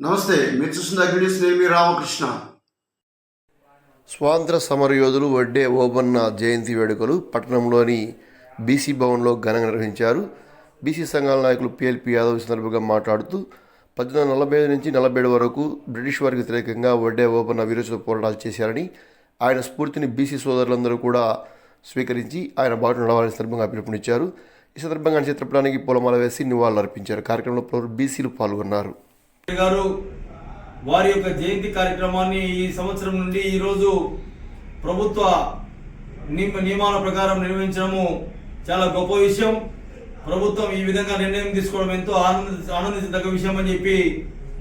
నమస్తే మీరు చూస్తున్న అగ్నిస్ నేను మీ రామకృష్ణ. స్వాతంత్ర సమరయోధులు వడ్డే ఓబన్న జయంతి వేడుకలు పట్టణంలోని బీసీ భవన్లో ఘనంగా నిర్వహించారు. బీసీ సంఘాల నాయకులు పిఎల్పి యాదవ్ ఈ సందర్భంగా మాట్లాడుతూ పద్దెనిమిది వందల నలభై ఐదు నుంచి నలభై ఏడు వరకు బ్రిటిష్ వారికి వ్యతిరేకంగా వడ్డే ఓబన్న వీరోచిత పోరాటాలు చేశారని ఆయన స్ఫూర్తిని బీసీ సోదరులందరూ కూడా స్వీకరించి ఆయన బాట నడవాలని సందర్భంగా పిలుపునిచ్చారు. ఈ సందర్భంగా చిత్రపటానికి పూలమాల వేసి నివాళులు అర్పించారు కార్యక్రమంలో పలువురు బీసీలు పాల్గొన్నారు. గారు వారి యొక్క జయంతి కార్యక్రమాన్ని ఈ సంవత్సరం నుండి ఈరోజు ప్రభుత్వ నియమ నియమాల ప్రకారం నిర్వహించడము చాలా గొప్ప విషయం. ప్రభుత్వం ఈ విధంగా నిర్ణయం తీసుకోవడం ఎంతో ఆనంద ఆనందించదగ్గ విషయం అని చెప్పి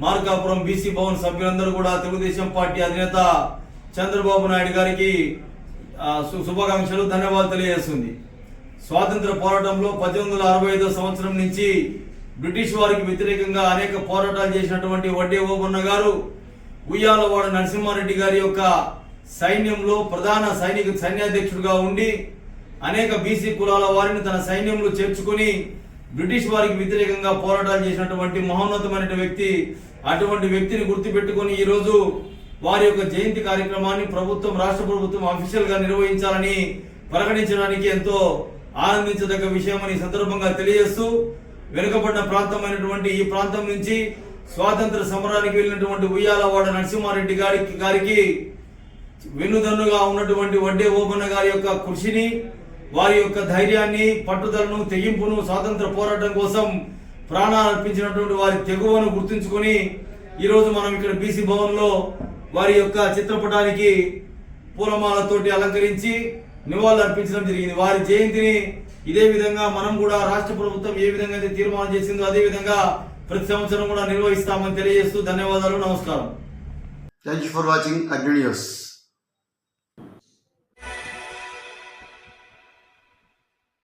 మార్కాపురం బీసీ భవన్ సభ్యులందరూ కూడా తెలుగుదేశం పార్టీ అధినేత చంద్రబాబు నాయుడు గారికి శుభాకాంక్షలు ధన్యవాదాలు తెలియజేస్తుంది. స్వాతంత్ర పోరాటంలో పద్దెనిమిది వందల అరవై ఐదో సంవత్సరం నుంచి బ్రిటిష్ వారికి వ్యతిరేకంగా అనేక పోరాటాలు చేసినటువంటి వడ్డే ఓబన్న గారు ఉయ్యాలవాడ నరసింహారెడ్డి గారి యొక్క సైన్యంలో ప్రధాన సైనిక సైన్యాధ్యక్షుడిగా ఉండి అనేక బీసీ కులాల వారిని తన సైన్యంలో చేర్చుకొని బ్రిటిష్ వారికి వ్యతిరేకంగా పోరాటాలు చేసినటువంటి మహోన్నతమైన వ్యక్తి అటువంటి వ్యక్తిని గుర్తుపెట్టుకొని ఈరోజు వారి యొక్క జయంతి కార్యక్రమాన్ని ప్రభుత్వం రాష్ట్ర ప్రభుత్వం అఫీషియల్గా నిర్వహించాలని ప్రకటించడానికి ఎంతో ఆనందించదగ్గ విషయం అని సందర్భంగా తెలియజేస్తూ వెనుకబడిన అయినటువంటి ఈ ప్రాంతం నుంచి స్వాతంత్ర సమరానికి వెళ్ళినటువంటి ఉయ్యాలవాడ నరసింహారెడ్డి గారికి గారికి వెన్నుదన్నుగా ఉన్నటువంటి వడ్డే ఓబన్న గారి యొక్క కృషిని వారి యొక్క ధైర్యాన్ని పట్టుదలను తెగింపును స్వాతంత్ర పోరాటం కోసం ప్రాణాలు అర్పించినటువంటి వారి తెగువను గుర్తుంచుకొని ఈరోజు మనం ఇక్కడ బీసీ భవన్లో వారి యొక్క చిత్రపటానికి పూలమాలతోటి అలంకరించి నివాళులు అర్పించడం జరిగింది. వారి జయంతిని ఇదే విధంగా మనం కూడా రాష్ట్ర ప్రభుత్వం ఏ విధంగా అయితే తీర్మానం చేసిందో అదే విధంగా ప్రతి సంవత్సరం కూడా నిర్వహిస్తామని తెలియజేస్తూ ధన్యవాదాలు నమస్కారం. Thank you for watching Agni news